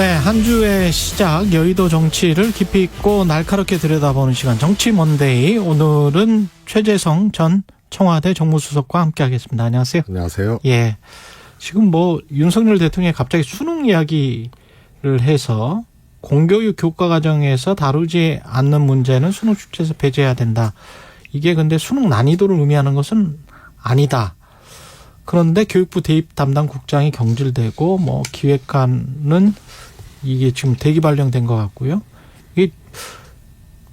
네, 한 주의 시작 여의도 정치를 깊이 있고 날카롭게 들여다보는 시간 정치 먼데이 오늘은 최재성 전 청와대 정무수석과 함께하겠습니다. 안녕하세요. 안녕하세요. 예, 지금 뭐 윤석열 대통령이 갑자기 수능 이야기를 해서 공교육 교과 과정에서 다루지 않는 문제는 수능 출제에서 배제해야 된다. 이게 근데 수능 난이도를 의미하는 것은 아니다. 그런데 교육부 대입 담당 국장이 경질되고 뭐 기획관은 이게 지금 대기 발령된 것 같고요. 이게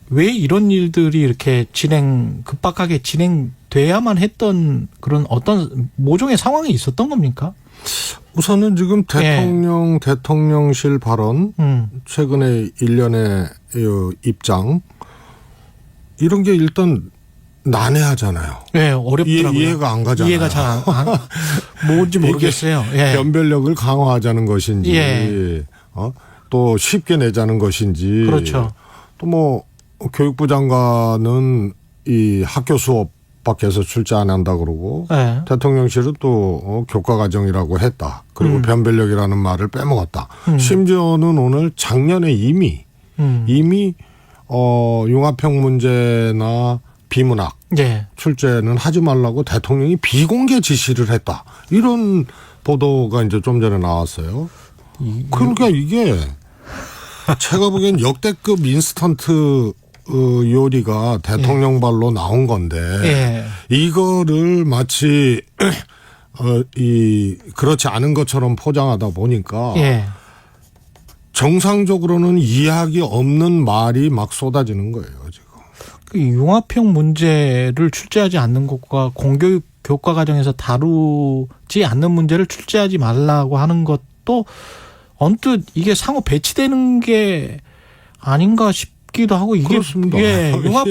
왜 이런 일들이 이렇게 진행 급박하게 진행돼야만 했던 그런 어떤 모종의 상황이 있었던 겁니까? 우선은 지금 대통령 대통령실 발언 음, 최근에 일련의 이 입장 이런 게 일단 난해하잖아요. 네, 이해, 어렵더라고요. 이해 가 안 가잖아요. 이해가 잘 안- 뭔지 모르겠어요. 예. 변별력을 강화하자는 것인지 예. 어? 또 쉽게 내자는 것인지 그렇죠. 또 뭐 교육부 장관은 이 학교 수업 밖에서 출제 안 한다 그러고 예. 대통령실은 또 어, 교과 과정이라고 했다. 그리고 음. 변별력이라는 말을 빼먹었다. 음. 심지어는 오늘 작년에 이미 음. 이미 어 융합형 문제나 비문학 예. 출제는 하지 말라고 대통령이 비공개 지시를 했다. 이런 보도가 이제 좀 전에 나왔어요. 이- 그러니까 이게 제가 보기엔 역대급 인스턴트 어, 요리가 대통령 발로 나온 건데 예. 이거를 마치 어, 이 그렇지 않은 것처럼 포장하다 보니까 예. 정상적으로는 이해하기 없는 말이 막 쏟아지는 거예요 지금. 그 융합형 문제를 출제하지 않는 것과 공교육 교과 과정에서 다루지 않는 문제를 출제하지 말라고 하는 것도 언뜻 이게 상호 배치되는 게 아닌가 싶 기도 하고 이게 그렇습니다. 예, 융합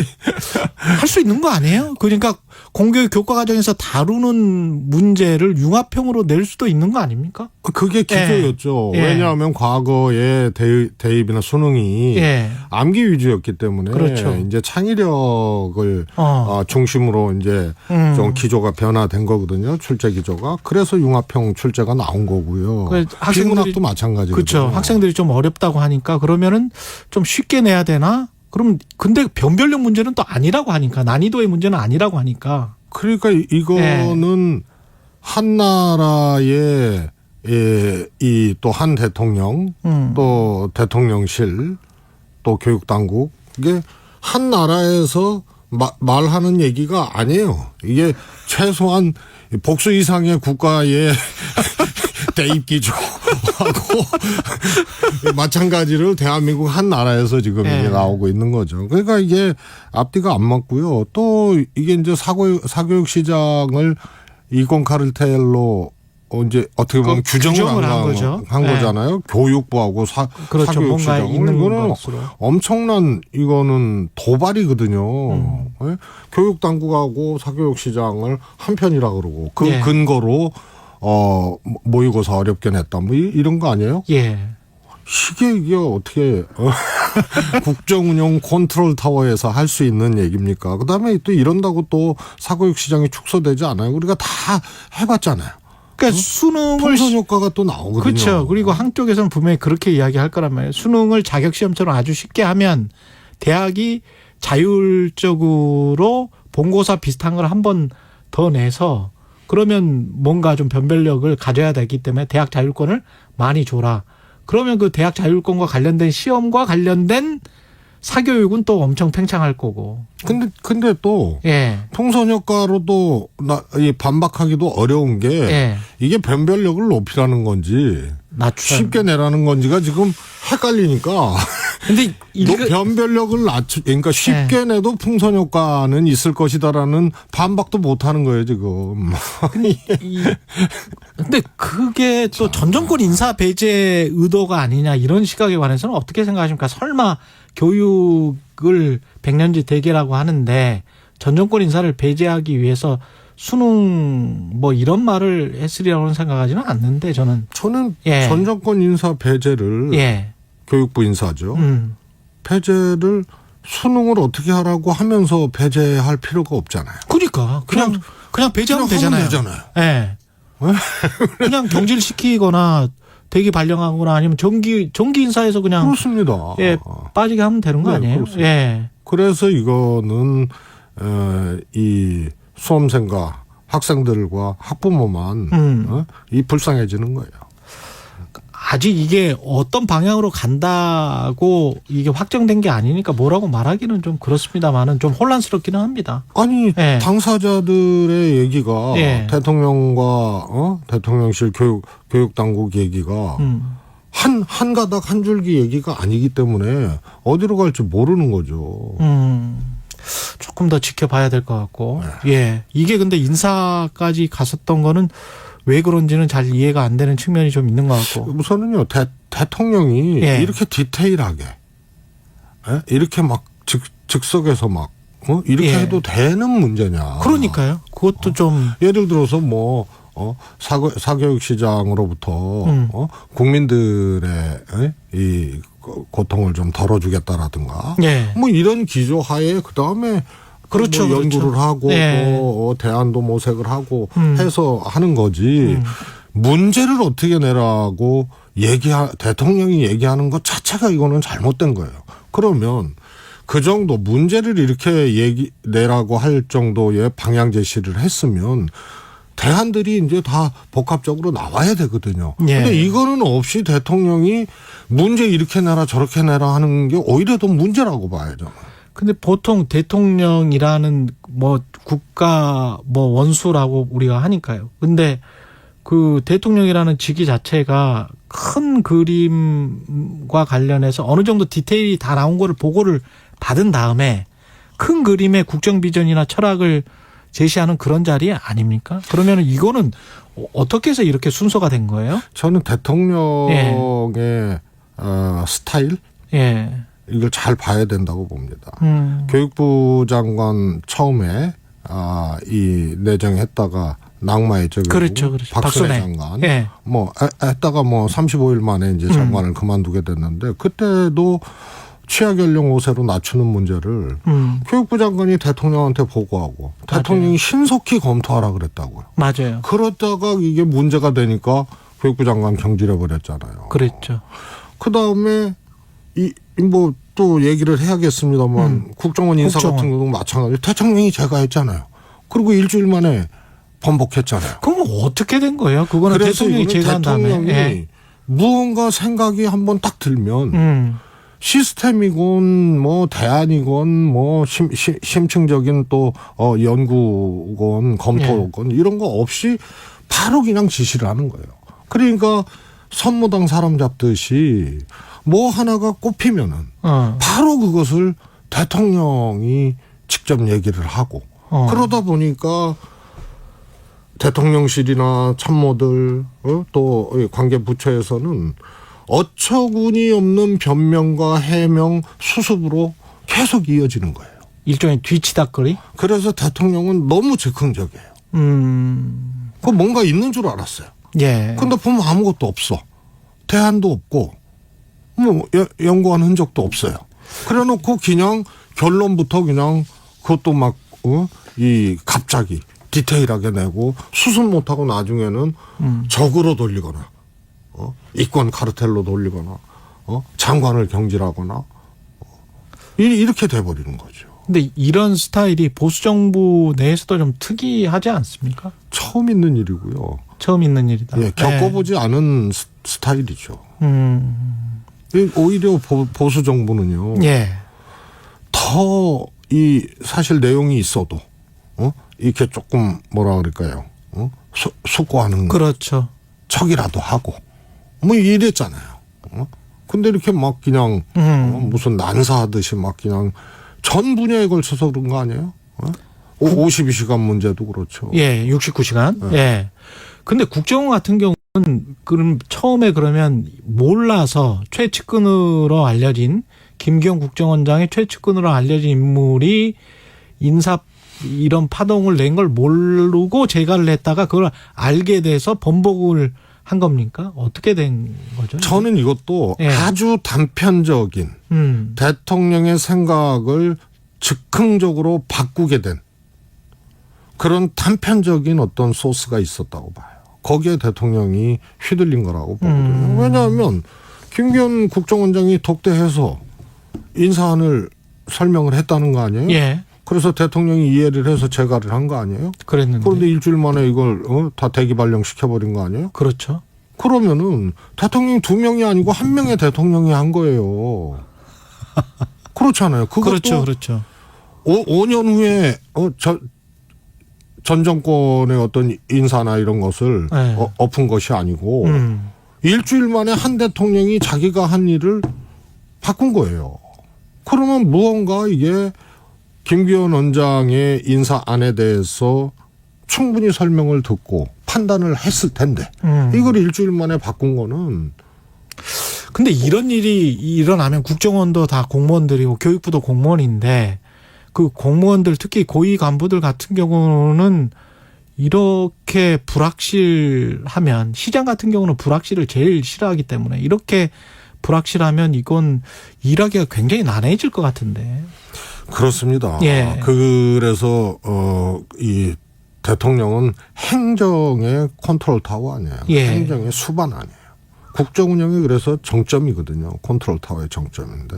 할수 있는 거 아니에요? 그러니까 공교육 교과 과정에서 다루는 문제를 융합형으로 낼 수도 있는 거 아닙니까? 그게 기조였죠. 예. 왜냐하면 과거에 대입, 대입이나 수능이 예. 암기 위주였기 때문에 그렇죠. 이제 창의력을 어. 어, 중심으로 이제 음. 좀 기조가 변화된 거거든요. 출제 기조가. 그래서 융합형 출제가 나온 거고요. 그 학생들이- 비문학도 마찬가지거든요. 그렇죠. 학생들이 좀 어렵다고 하니까 그러면은 좀 쉽게 내야 되나? 그럼 근데 변별력 문제는 또 아니라고 하니까 난이도의 문제는 아니라고 하니까 그러니까 이- 이거는 예. 한 나라의 예, 이또 한 대통령 음. 또 대통령실 또 교육 당국 이게 한 나라에서 마- 말하는 얘기가 아니에요. 이게 최소한 복수 이상의 국가의 대입 기조하고 마찬가지를 대한민국 한 나라에서 지금 네. 이게 나오고 있는 거죠. 그러니까 이게 앞뒤가 안 맞고요. 또 이게 이제 사고 사교육 시장을 이권 카르텔로 어 이제 어떻게 보면 그 규정을, 규정을 한, 한 거- 거죠. 한 네. 거잖아요. 교육부하고 사, 그렇죠. 사교육 시장 있는 이거는 것으로. 엄청난 이거는 도발이거든요. 음. 예? 교육 당국하고 사교육 시장을 한 편이라 그러고 그 예. 근거로 어 모의고사 어렵게 냈다 뭐 이- 이런 거 아니에요? 예. 이게 이게 어떻게 어, 국정운영 컨트롤 타워에서 할 수 있는 얘기입니까? 그다음에 또 이런다고 또 사교육 시장이 축소되지 않아요. 우리가 다 해봤잖아요. 그러니까 수능을 풍선 효과가 또 나오거든요. 그렇죠. 그리고 한쪽에서는 분명히 그렇게 이야기할 거란 말이에요. 수능을 자격 시험처럼 아주 쉽게 하면 대학이 자율적으로 본고사 비슷한 걸 한 번 더 내서 그러면 뭔가 좀 변별력을 가져야 되기 때문에 대학 자율권을 많이 줘라. 그러면 그 대학 자율권과 관련된 시험과 관련된 사교육은 또 엄청 팽창할 거고. 근데 근데 또 예. 풍선 효과로도 나, 이 반박하기도 어려운 게 예. 이게 변별력을 높이라는 건지 낮추. 쉽게 내라는 건지가 지금 헷갈리니까 근데 이게 너 변별력을 낮추 그러니까 쉽게 내도 풍선 효과는 있을 것이다라는 반박도 못 하는 거예요 지금. 이, 근데 그게 또 전 정권 인사 배제 의도가 아니냐 이런 시각에 관해서는 어떻게 생각하십니까? 설마 교육을 백년지 대계라고 하는데 전 정권 인사를 배제하기 위해서 수능 뭐 이런 말을 했으리라고는 생각하지는 않는데 저는 저는 예. 전 정권 인사 배제를 예, 교육부 인사죠. 음, 배제를 수능을 어떻게 하라고 하면서 배제할 필요가 없잖아요. 그러니까 그냥 그냥 배제하면 그냥 되잖아요. 되잖아요. 예. 그냥 경질 시키거나 대기 발령하거나 아니면 정기 정기 인사에서 그냥 그렇습니다. 예 빠지게 하면 되는 거 네, 아니에요? 그렇습니다. 예. 그래서 이거는 어, 이 수험생과 학생들과 학부모만 음. 어? 이 불쌍해지는 거예요. 아직 이게 어떤 방향으로 간다고 이게 확정된 게 아니니까 뭐라고 말하기는 좀 그렇습니다만은 좀 혼란스럽기는 합니다. 아니 예. 당사자들의 얘기가 예. 대통령과 어? 대통령실 교육 교육 당국 얘기가 음. 한 한 가닥 한 줄기 얘기가 아니기 때문에 어디로 갈지 모르는 거죠. 음. 조금 더 지켜봐야 될 것 같고. 네. 예. 이게 근데 인사까지 갔었던 거는 왜 그런지는 잘 이해가 안 되는 측면이 좀 있는 것 같고. 우선은요 대, 대통령이 예. 이렇게 디테일하게 예? 이렇게 막 즉, 즉석에서 막 어? 이렇게 예. 해도 되는 문제냐? 그러니까요. 그것도 좀 예를 들어서 뭐 어, 사교, 사교육 시장으로부터 음. 어, 국민들의 에? 이 고- 고통을 좀 덜어주겠다라든가 예. 뭐 이런 기조 하에 그 다음에 그렇죠, 뭐 그렇죠. 연구를 하고 예. 또 어, 대안도 모색을 하고 음. 해서 하는 거지 음. 문제를 어떻게 내라고 얘기하 대통령이 얘기하는 것 자체가 이거는 잘못된 거예요. 그러면 그 정도 문제를 이렇게 얘기 내라고 할 정도의 방향 제시를 했으면 대안들이 이제 다 복합적으로 나와야 되거든요. 예. 근데 이거는 없이 대통령이 문제 이렇게 내라 저렇게 내라 하는 게 오히려 더 문제라고 봐야죠. 근데 보통 대통령이라는 뭐 국가 뭐 원수라고 우리가 하니까요. 근데 그 대통령이라는 직위 자체가 큰 그림과 관련해서 어느 정도 디테일이 다 나온 거를 보고를 받은 다음에 큰 그림의 국정 비전이나 철학을 제시하는 그런 자리 아닙니까? 그러면 이거는 어떻게 해서 이렇게 순서가 된 거예요? 저는 대통령의 어, 스타일 예. 이걸 잘 봐야 된다고 봅니다. 음. 교육부 장관 처음에 아, 이 내정했다가 낙마에 저기 그렇죠, 그렇죠. 박순애, 박순애. 장관 예. 뭐 해- 했다가 뭐 35일 만에 이제 장관을 그만두게 됐는데 그때도 취약 연령 5세로 낮추는 문제를 음. 교육부 장관이 대통령한테 보고하고 맞아요. 대통령이 신속히 검토하라 그랬다고요. 맞아요. 그러다가 이게 문제가 되니까 교육부 장관 경질해 버렸잖아요. 그랬죠. 그 다음에 이 뭐 또 얘기를 해야겠습니다만 음. 국정원 인사 국정원. 같은 경우도 마찬가지. 대통령이 제가 했잖아요. 그리고 일주일 만에 번복했잖아요. 그럼 어떻게 된 거예요? 그거는 대통령이 다음에. 대통령이 예. 무언가 생각이 한번 딱 들면 음. 시스템이건 뭐 대안이건 뭐 심, 심, 심 층적인 또 어, 연구건 검토건 이런 거 없이 바로 그냥 지시를 하는 거예요. 그러니까 선무당 사람 잡듯이 뭐 하나가 꼽히면은 어. 바로 그것을 대통령이 직접 얘기를 하고 어. 그러다 보니까 대통령실이나 참모들 어? 또이 관계 부처에서는 어처구니 없는 변명과 해명 수습으로 계속 이어지는 거예요. 일종의 뒤치다거리. 그래서 대통령은 너무 즉흥적이에요. 음. 그 뭔가 있는 줄 알았어요. 예. 근데 보면 아무것도 없어. 대안도 없고 뭐 여- 연구한 흔적도 없어요. 그래 놓고 그냥 결론부터 그냥 그것도 막 어? 이 갑자기 디테일하게 내고 수습 못하고 나중에는 음. 적으로 돌리거나 어? 이권 카르텔로 돌리거나 어? 장관을 경질하거나 어? 이- 이렇게 돼버리는 거죠. 근데 이런 스타일이 보수 정부 내에서도 좀 특이하지 않습니까? 처음 있는 일이고요. 처음 있는 일이다. 예, 겪어보지 않은 스- 스타일이죠. 예. 음. 이 오히려 보, 보수 정부는요. 예. 더 이 사실 내용이 있어도 어 이렇게 조금 뭐라 그럴까요? 어 수, 숙고하는 그렇죠. 척이라도 하고 뭐 이랬잖아요. 어 근데 이렇게 막 그냥 어, 음. 무슨 난사하듯이 막 그냥 전 분야에 걸쳐서 그런 거 아니에요? 어? 52시간 문제도 그렇죠. 예. 69시간. 예. 근데 국정원 같은 경우는 그럼 처음에 그러면 몰라서 최측근으로 알려진 김기현 국정원장의 최측근으로 알려진 인물이 인사 이런 파동을 낸 걸 모르고 재가를 했다가 그걸 알게 돼서 번복을 한 겁니까? 어떻게 된 거죠? 저는 이것도 예. 아주 단편적인 음. 대통령의 생각을 즉흥적으로 바꾸게 된 그런 단편적인 어떤 소스가 있었다고 봐요. 거기에 대통령이 휘둘린 거라고 보거든요. 음. 왜냐하면 김기현 국정원장이 독대해서 인사안을 설명을 했다는 거 아니에요? 예. 그래서 대통령이 이해를 해서 재가를 한 거 아니에요? 그랬는데. 그런데 일주일 만에 이걸 어? 다 대기 발령 시켜버린 거 아니에요? 그렇죠. 그러면은 대통령이 두 명이 아니고 한 명의 대통령이 한 거예요. 그렇잖아요. 그것도 그렇죠. 그렇죠. 오, 5년 후에 어, 저, 전 정권의 어떤 인사나 이런 것을 네. 어, 엎은 것이 아니고 음. 일주일 만에 한 대통령이 자기가 한 일을 바꾼 거예요. 그러면 무언가 이게 김기현 원장의 인사안에 대해서 충분히 설명을 듣고 판단을 했을 텐데 음. 이걸 일주일 만에 바꾼 거는 근데 이런 일이 일어나면 국정원도 다 공무원들이고 교육부도 공무원인데 그 공무원들 특히 고위 간부들 같은 경우는 이렇게 불확실하면 시장 같은 경우는 불확실을 제일 싫어하기 때문에 이렇게 불확실하면 이건 일하기가 굉장히 난해해질 것 같은데. 그렇습니다. 예. 그래서 어이 대통령은 행정의 컨트롤 타워 아니에요. 예. 행정의 수반 아니에요. 국정 운영이 그래서 정점이거든요. 컨트롤 타워의 정점인데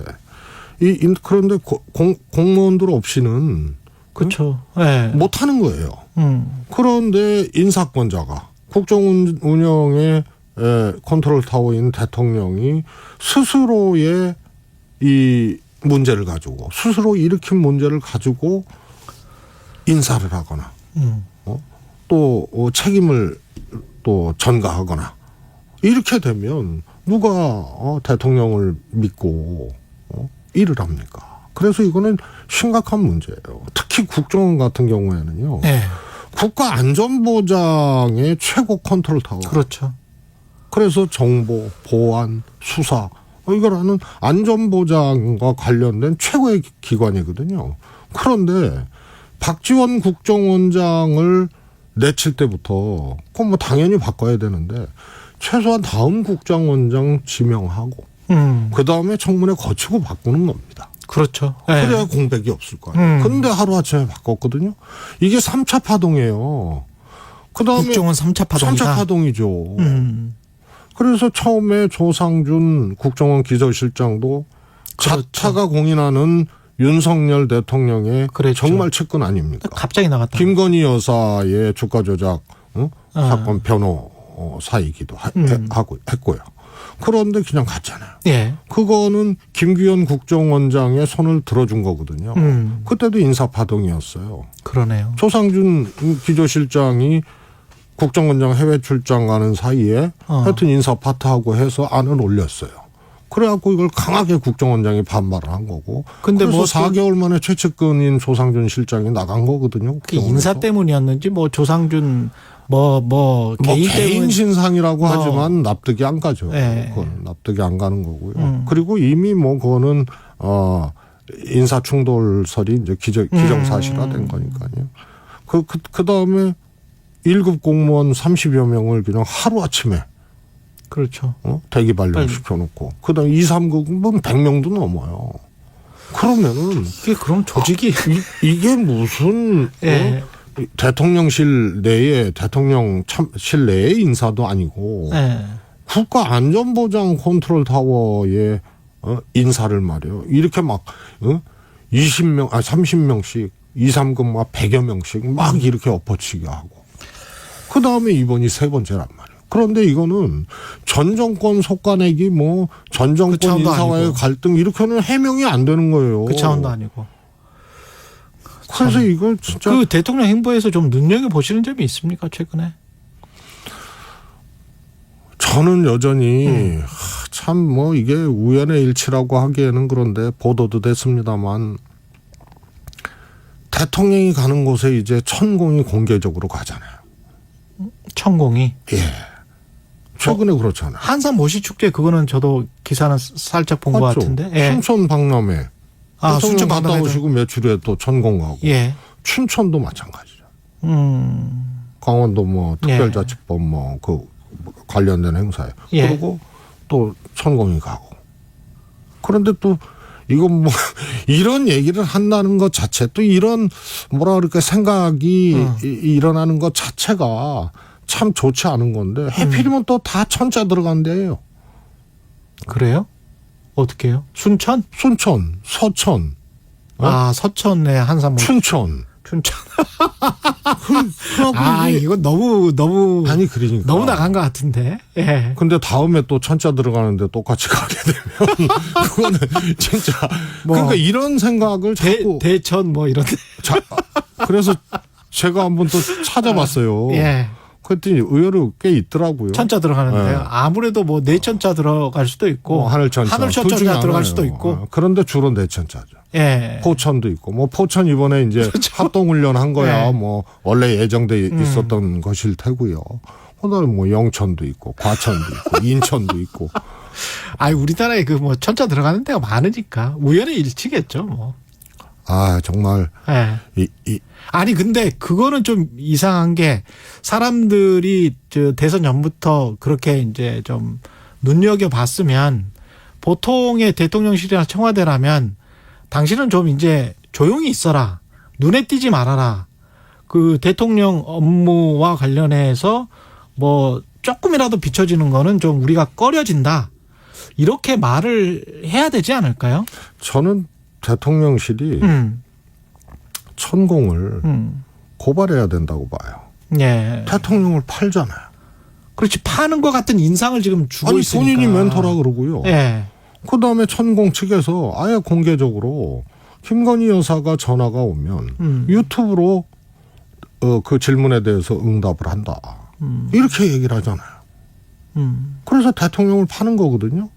이 인- 그런데 고- 공, 공무원들 없이는 그렇죠. 예. 못 하는 거예요. 음. 그런데 인사권자가 국정 운- 운영의 에, 컨트롤 타워인 대통령이 스스로의 이 문제를 가지고 스스로 일으킨 문제를 가지고 인사를 하거나 음. 또 어, 책임을 또 전가하거나 이렇게 되면 누가 어, 대통령을 믿고 어, 일을 합니까? 그래서 이거는 심각한 문제예요. 특히 국정원 같은 경우에는요. 예. 국가 안전보장의 최고 컨트롤 타워. 그렇죠. 그래서 정보, 보안, 수사 어, 이걸 하는 안전보장과 관련된 최고의 기- 기관이거든요. 그런데 박지원 국정원장을 내칠 때부터 그건 뭐 당연히 바꿔야 되는데 최소한 다음 국정원장 지명하고 음. 그 다음에 청문회 거치고 바꾸는 겁니다. 그렇죠. 예. 그래야 공백이 없을 거 아니에요. 음. 근데 하루아침에 바꿨거든요. 이게 3차 파동이에요. 그 다음에 국정원 3차 파동이다. 3차 파동이죠. 음. 그래서 처음에 조상준 국정원 기조실장도 그렇죠. 자차가 공인하는 윤석열 대통령의 그랬죠. 정말 측근 아닙니까? 갑자기 나갔다. 김건희 여사의 주가 조작 어? 아. 사건 변호사이기도 하, 음. 고 했고요. 그런데 그냥 갔잖아요. 예. 그거는 김규현 국정원장의 손을 들어준 거거든요. 음. 그때도 인사파동이었어요. 그러네요. 조상준 기조실장이 국정원장 해외 출장 가는 사이에 어. 하여튼 인사 파트하고 해서 안을 올렸어요. 그래갖고 이걸 강하게 국정원장이 반발을 한 거고. 근데 그래서 뭐 4개월 만에 최측근인 조상준 실장이 나간 거거든요. 그 인사. 때문이었는지 뭐 조상준 뭐뭐 뭐 개인 개인, 신상이라고 어. 하지만 납득이 안 가죠. 예. 그건 납득이 안 가는 거고요. 음. 그리고 이미 뭐 그거는 어 인사 충돌설이 이제 기정 기정사실화된 음. 거니까요. 그 그 그다음에 1급 공무원 30여 명을 그냥 하루 아침에 그렇죠. 어? 대기 발령 빨리. 시켜 놓고 그다음 2, 3급은 100명도 넘어요. 그러면은 이게 그럼 조직이 이, 게 무슨 어? 예. 대통령실 내에 대통령 참, 실 내의 인사도 아니고 예. 국가 안전보장 컨트롤 타워의 어, 인사를 말이요. 이렇게 막 어? 20명, 아 30명씩 2, 3급 막 100여 명씩 막 이렇게 엎어치게 하고 그 다음에 이번이 세 번째란 말이에요. 그런데 이거는 전 정권 속가내기 뭐전그 정권 차원도 인사와의. 갈등 이렇게는 해명이 안 되는 거예요. 그 차원도 아니고. 그래서 이걸 진짜 그 대통령 행보에서 좀 눈여겨 보시는 점이 있습니까 최근에? 저는 여전히 음. 참뭐 이게 우연의 일치라고 하기에는 그런데 보도도 됐습니다만 대통령이 가는 곳에 이제 천공이 공개적으로 가잖아요. 천공이 예. 최근에 그렇잖아요. 한산 모시 축제 그거는 저도 기사는 살짝 본 것 맞죠? 같은데. 예. 순천 박람회. 아 대통령 순천 갔다 박람회도. 오시고 며칠 에 또 천공 가고. 예. 춘천도 마찬가지죠. 음. 강원도 뭐 특별자치법 뭐 그 관련된 행사에. 예. 그리고 또 천공이 가고. 그런데 또 이건 뭐 이런 얘기를 한다는 것 자체 또 이런 뭐라 그럴까 생각이 음. 이- 일어나는 것 자체가 참 좋지 않은 건데 해필이면 또다 천자 들어간 데예요. 그래요? 어떻게 해요? 순천? 순천, 서천, 어? 아, 서천에 한산 뭐 춘천. 춘천. 그, 아, 이건 너무 너무 아니 그러니까 너무 나간 것 같은데. 예. 근데 다음에 또 천자 들어가는데 똑같이 가게 되면 그거는 진짜 뭐 그러니까 이런 생각을 대, 자꾸 대천 뭐 이런 데. 자, 그래서 제가 한번 또 찾아봤어요. 예. 그랬더니 의외로 꽤 있더라고요. 천자 들어가는데요. 네. 아무래도 뭐 내천자 들어갈 수도 있고 뭐 하늘천자, 하늘천자 들어갈. 수도 있고. 어, 그런데 주로 내천자죠. 예. 포천도 있고 뭐 포천 이번에 이제 합동 훈련 한 거야 네. 뭐 원래 예정돼 음. 있었던 것일 테고요. 그다음에 뭐 영천도 있고 과천도 있고 인천도 있고 아, 우리나라에 그 뭐 천자 들어가는 데가 많으니까 우연의 일치겠죠, 뭐. 아 정말. 예. 이, 이. 아니 근데 그거는 좀 이상한 게 사람들이 저 대선 전부터 그렇게 이제 좀 눈여겨 봤으면 보통의 대통령실이나 청와대라면 당신은 좀 이제 조용히 있어라. 눈에 띄지 말아라. 그 대통령 업무와 관련해서 뭐 조금이라도 비춰지는 거는 좀 우리가 꺼려진다. 이렇게 말을 해야 되지 않을까요? 저는 대통령실이 음, 천공을 음, 고발해야 된다고 봐요. 예. 대통령을 팔잖아요. 그렇지 파는 것 같은 인상을 지금 주고 아니 있으니까. 본인이 멘토라 그러고요. 예. 그다음에 천공 측에서 아예 공개적으로 김건희 여사가 전화가 오면 음. 유튜브로 어, 그 질문에 대해서 응답을 한다. 음. 이렇게 얘기를 하잖아요. 음. 그래서 대통령을 파는 거거든요.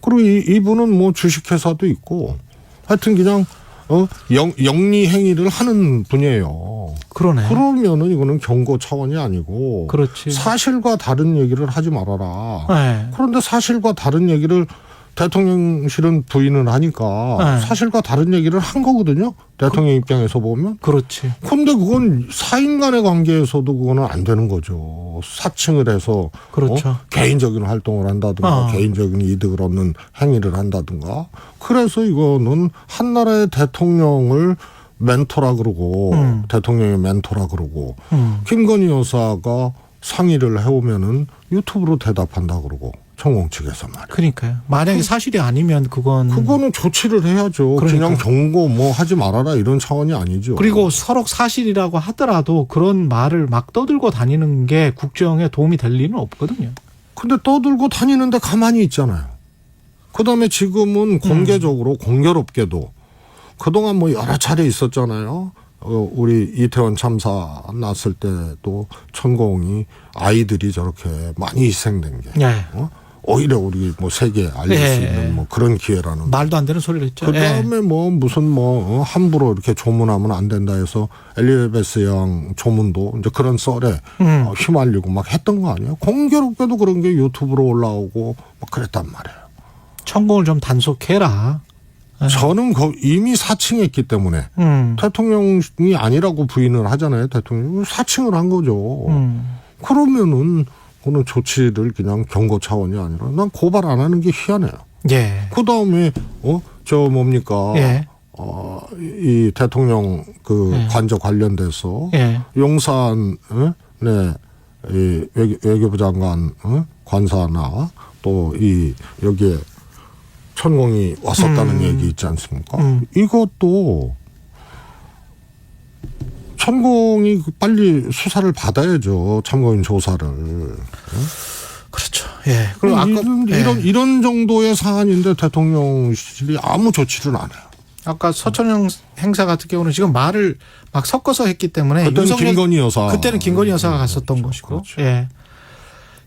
그리고 이, 이분은 뭐 주식회사도 있고 하여튼 그냥 어, 영, 영리 행위를 하는 분이에요. 그러네. 그러면은 이거는 경고 차원이 아니고 그렇지. 사실과 다른 얘기를 하지 말아라. 예. 그런데 사실과 다른 얘기를 대통령실은 부인을 하니까 네. 사실과 다른 얘기를 한 거거든요. 대통령 입장에서 보면. 그렇지. 근데 그건 사인 간의 관계에서도 그거는 안 되는 거죠. 사칭을 해서 그렇죠. 어? 개인적인 활동을 한다든가 어. 개인적인 이득을 얻는 행위를 한다든가. 그래서 이거는 한 나라의 대통령을 멘토라 그러고 음. 대통령의 멘토라 그러고 음. 김건희 여사가 상의를 해오면은 유튜브로 대답한다 그러고 천공 측에서 말이야. 그러니까요. 만약에 사실이 아니면 그건 그거는 조치를 해야죠. 그 그러니까. 냥 경고 뭐 하지 말아라 이런 차원이 아니죠. 그리고 서로 사실이라고 하더라도 그런 말을 막 떠들고 다니는 게 국정에 도움이 될 리는 없거든요. 근데 떠들고 다니는데 가만히 있잖아요. 그다음에 지금은 공개적으로 공교롭게도 그동안 뭐 여러 차례 있었잖아요. 어, 우리 이태원 참사 났을 때도 천공이 아이들이 저렇게 많이 희생된 게 예. 어? 오히려 우리 뭐 세계에 알릴 수 예. 있는 뭐 그런 기회라는 말도 안 되는 소리를 했죠. 그 예. 다음에 뭐 무슨 뭐 어, 함부로 이렇게 조문하면 안 된다 해서 엘리자베스 여왕 조문도 이제 그런 썰에 음. 어, 휘말리고 막 했던 거 아니에요? 공교롭게도 그런 게 유튜브로 올라오고 막 그랬단 말이에요. 천공을 좀 단속해라. 예. 저는 거 이미 사칭했기 때문에 음. 대통령이 아니라고 부인을 하잖아요. 대통령이 사칭을 한 거죠. 음. 그러면은 그는 조치를 그냥 경고 차원이 아니라 난 고발 안 하는 게 희한해요. 예. 그 다음에 어저 뭡니까? 예. 어, 이 대통령 그 예. 관저 관련돼서 예. 용산 어? 네, 이 외교, 외교 부 장관 어? 관사나 또 이 여기에 천공이 왔었다는 음. 얘기 있지 않습니까? 음. 이것도 천공이 빨리 수사를 받아야죠. 참고인 조사를. 그렇죠. 예. 그리고 아까 이런, 예. 이런 이런 정도의 사안인데 대통령실이 아무 조치를 안 해요. 아까 서천영 행사 같은 경우는 지금 말을 막 섞어서 했기 때문에 그때는 윤석열- 김건희 여사. 그때는 김건희 여사가 음, 갔었던 그렇죠. 것이고. 그렇죠. 예.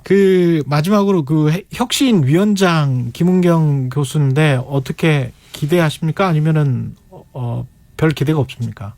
그 마지막으로 그 해- 혁신 위원장 김은경 교수인데 어떻게 기대하십니까? 아니면은 어, 별 기대가 없습니까?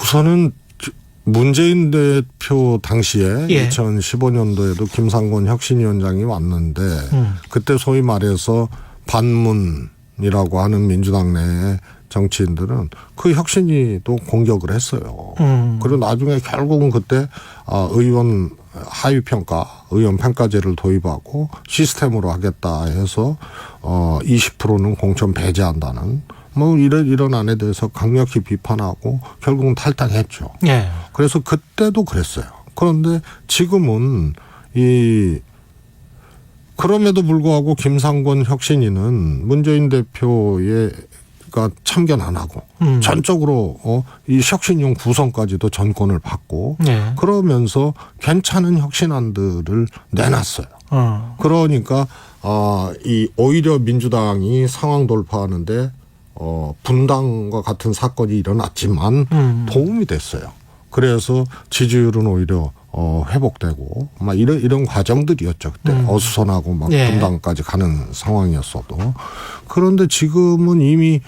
우선은 저- 문재인 대표 당시에 예. 2015년도에도 김상곤 혁신위원장이 왔는데 음. 그때 소위 말해서 반문이라고 하는 민주당 내 정치인들은 그 혁신위도 공격을 했어요. 음. 그리고 나중에 결국은 그때 아, 의원 하위 평가, 의원 평가제를 도입하고 시스템으로 하겠다 해서 어 20%는 공천 배제한다는 뭐 이런 이런 안에 대해서 강력히 비판하고 결국은 탈당했죠. 예. 그래서 그때도 그랬어요. 그런데 지금은 이 그럼에도 불구하고 김상곤 혁신위는 문재인 대표의 가 참견 안 하고 음. 전적으로 어, 이 혁신용 구성까지도 전권을 받고 네. 그러면서 괜찮은 혁신안들을 내놨어요. 어. 그러니까 아, 이 오히려 민주당이 상황 돌파하는데 어, 분당과 같은 사건이 일어났지만 음. 도움이 됐어요. 그래서 지지율은 오히려 어, 회복되고 막 이런 이런 과정들이었죠. 그때 음. 어수선하고 막 예. 분당까지 가는 상황이었어도 그런데 지금은 이미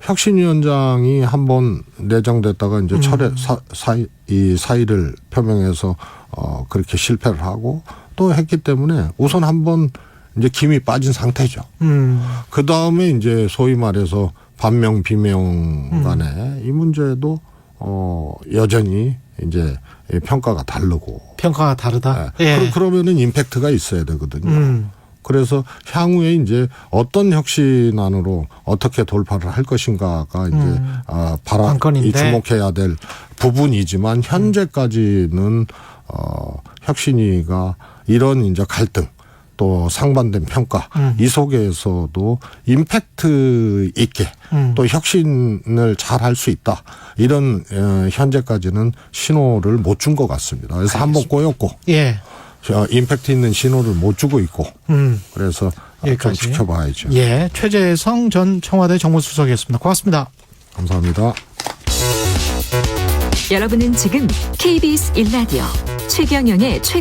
혁신위원장이 한번 내정됐다가 이제 철회 사, 사이 이 사의를 표명해서 어 그렇게 실패를 하고 또 했기 때문에 우선 한번 이제 김이 빠진 상태죠. 음. 그 다음에 이제 소위 말해서 반명 비명 간에 이 문제도 어 여전히 이제 이 평가가 다르고 평가가 다르다. 예. 예. 그러- 그러 면은 임팩트가 있어야 되거든요. 음. 그래서 향후에 이제 어떤 혁신안으로 어떻게 돌파를 할 것인가가 이제 음. 아 바라. 이 주목해야 될 부분이지만 현재까지는 어 혁신위가 이런 이제 갈등 또 상반된 평가 음. 이 속에서도 임팩트 있게 음. 또 혁신을 잘 할 수 있다 이런 어, 현재까지는 신호를 못 준 것 같습니다. 그래서 한 번 꼬였고 예. 어, 임팩트 있는 신호를 못 주고 있고 음. 그래서 좀 여기까지. 지켜봐야죠. 예. 최재성 전 청와대 정무수석이었습니다. 고맙습니다. 감사합니다. 여러분은 지금 KBS 1라디오 최경영의 최